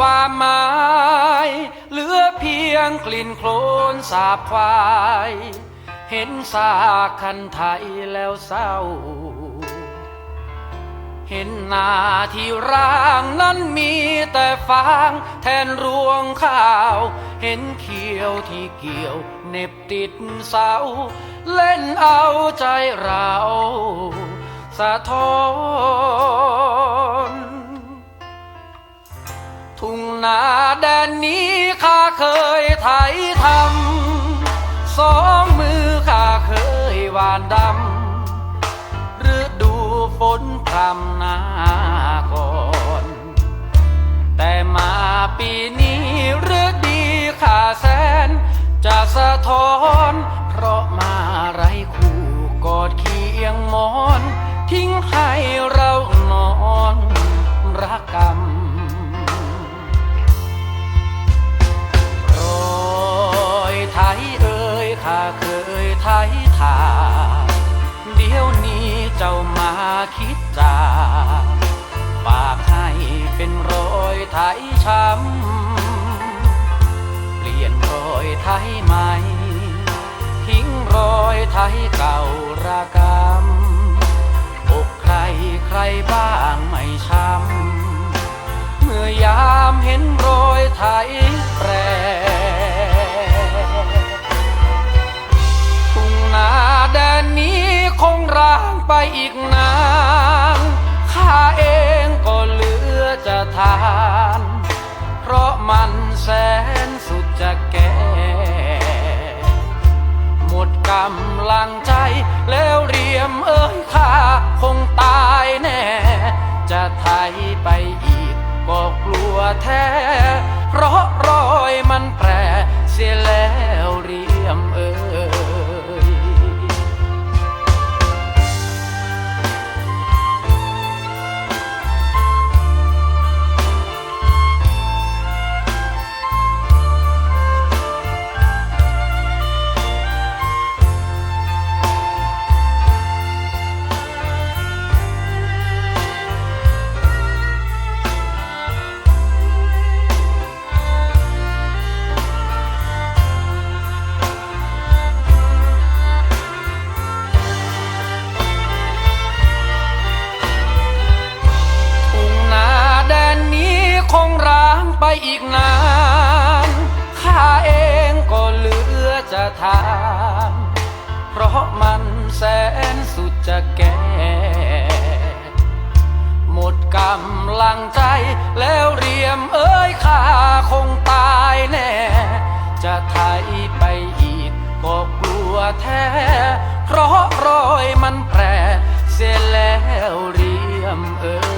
ความหมายเหลือเพียงกลิ่นโคลนสาบควาย เห็นซากคันไทยแล้วเศร้า เห็นนาที่ร่างนั้นมีแต่ฟางแทนรวงข้าว เห็นเขียวที่เกี่ยวเหน็บติดเสา เล่นเอาใจเรา สะท้อน นาแดนนี้ข้าเคยไถทำสองมือข้าเคยหวานดำฤดูฝนพรำนาก่อนแต่มาปีนี้ฤดีข้าแสน จะสะท้อน เพราะมาไรคู่กอดเคียงมอน ทิ้งให้ ข้าเคยไทยทาเดี๋ยวนี้เจ้ามาคิดจาฝากให้เป็นรอยไทยช้ำ เปลี่ยนรอยไทยใหม่ ทิ้งรอยไทยเก่าระกำอกใครใครบ้างไม่ช้ำ เมื่อยามเห็นรอยไทางไปอีกนานข้าเองก็เหลือจะทาน เพราะมันแสนสุดจะแก่ หมดกำลังใจแล้วเรียมเอ้ยข้าคงตายแน่ จะไทยไปอีก ทาน เพราะมันแสนสุดจะแก่ หมดกำลังใจแล้วเรียมเอ้ยข้าคงตายแน่ จะไทยไปอีกก็กลัวแท้ เพราะรอยมันแปรเสียแล้วเรียมเอ้ย